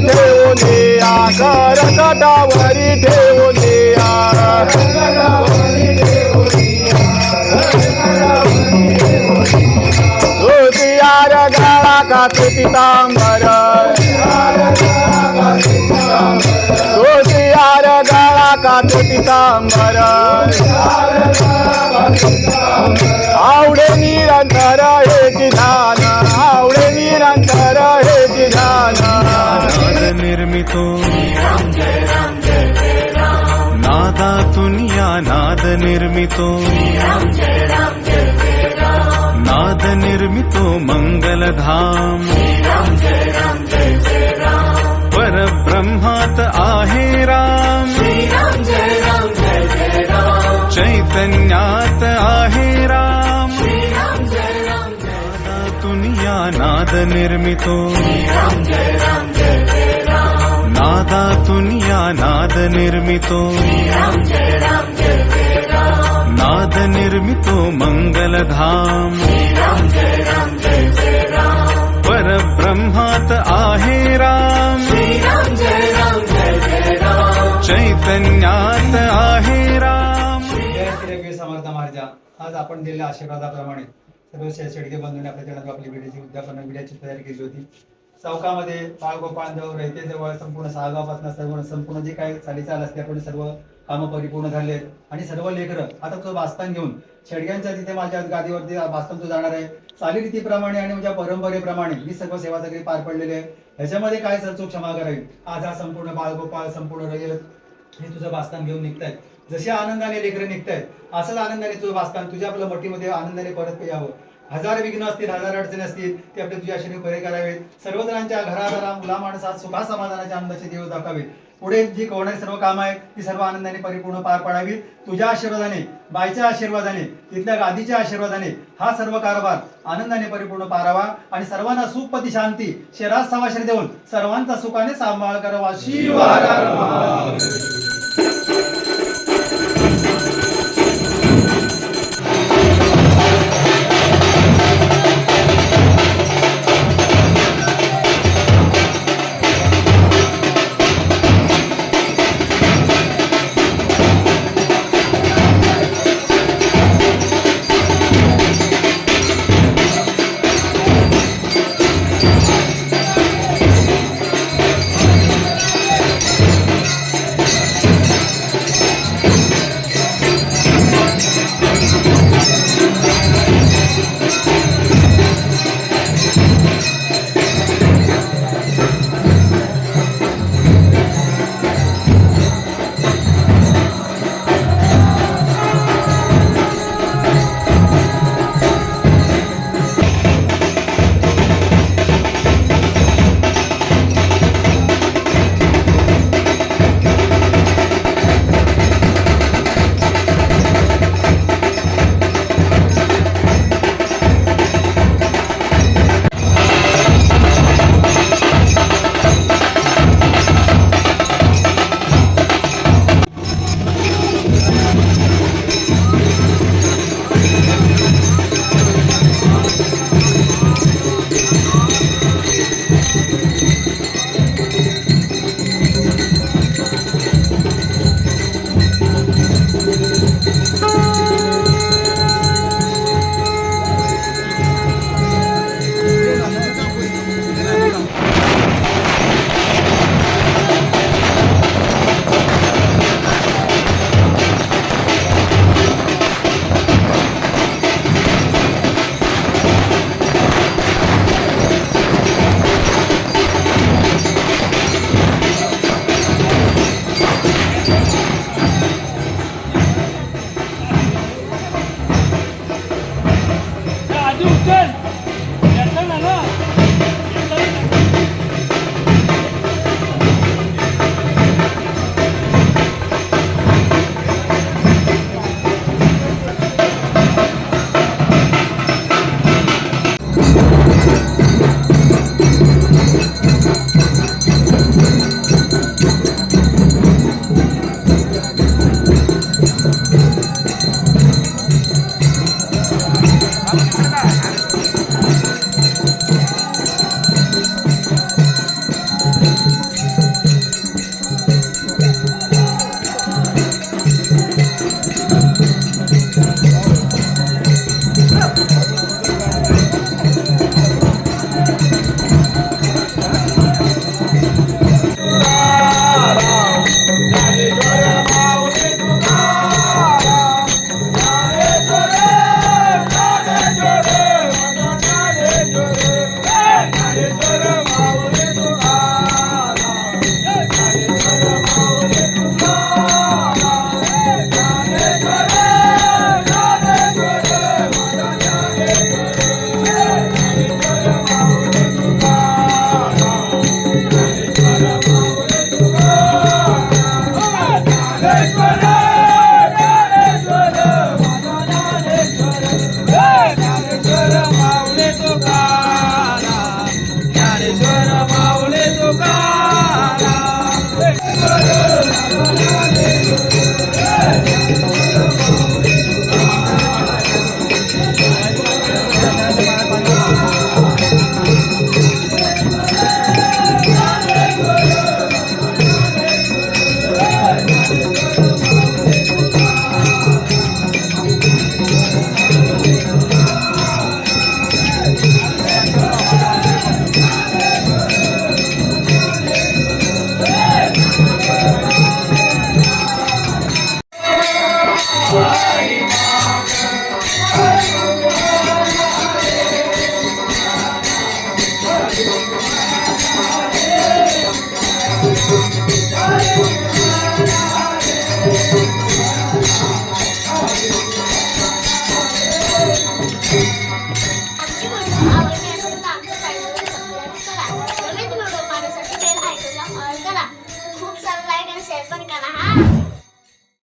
ठेवले ठेवून या कर कटावरी ठेवून या धोतियार गाळा का पितांबर धोतियार गाळा का पितांबर आवडे निरंतर हे ध्यान निर्मितो। नादातून या नाद निर्मितो। नाद निर्मितो मंगलधाम। परब्रह्मात आहे राम। चैतन्यात आहे राम। नादातून या नाद निर्मितो नादातून या नाद निर्मितो. नाद निर्मितो मंगलधाम. परब्रह्मात आहे राम. चैतन्यात आहे राम. समर्थ महाराजा आज आपण दिलेल्या आशीर्वादाप्रमाणे सर्व शे- शेडगे बंधूंनी आपल्या चरणात आपली व्हिडिओची उद्यापन व्हिडिओची तयारी केली होती. चौकामध्ये बाळगोपाळ रयतेजवळ संपूर्ण सहागावपासून सर्व संपूर्ण जे काही चालीचाल असते आपण सर्व कामं परिपूर्ण झाले आहेत. आणि सर्व लेकरं आता तो बास्तान घेऊन शेडग्यांच्या तिथे माझ्या गादीवरती बास्तान तो जाणार आहे. चालीरीतीप्रमाणे आणि माझ्या परंपरेप्रमाणे मी सर्व सेवा सगळी पार पडलेली आहे. ह्याच्यामध्ये काय सरचूक क्षमा करावी? आज हा संपूर्ण बाळगोपाळ संपूर्ण रयत हे तुझं बास्तान घेऊन निघतायत. जसे आनंदाने लेकरं निघतायत असंच आनंदाने तुझं बास्तान तुझ्या आपल्या मठीमध्ये आनंदाने परत यावं. हजार विघ्न असतील हजार अडचणी असतील ते आपले तुझ्या आशेने बरे करावेत. सर्व जणांच्या घराघरा मुला माणसात सुखा समाधानाच्या आनंदाचे देव दाखवावेत. पुढे जी होणारी सर्व काम आहेत ती सर्व आनंदाने परिपूर्ण पार पाडावी तुझ्या आशीर्वादाने बाईच्या आशीर्वादाने तिथल्या गादीच्या आशीर्वादाने हा सर्व कारभार आनंदाने परिपूर्ण पारावा आणि सर्वांना सुखपती शांती शरास सवाश्री देऊन सर्वांचा सुखाने सांभाळ करावा. शिव good. Christ.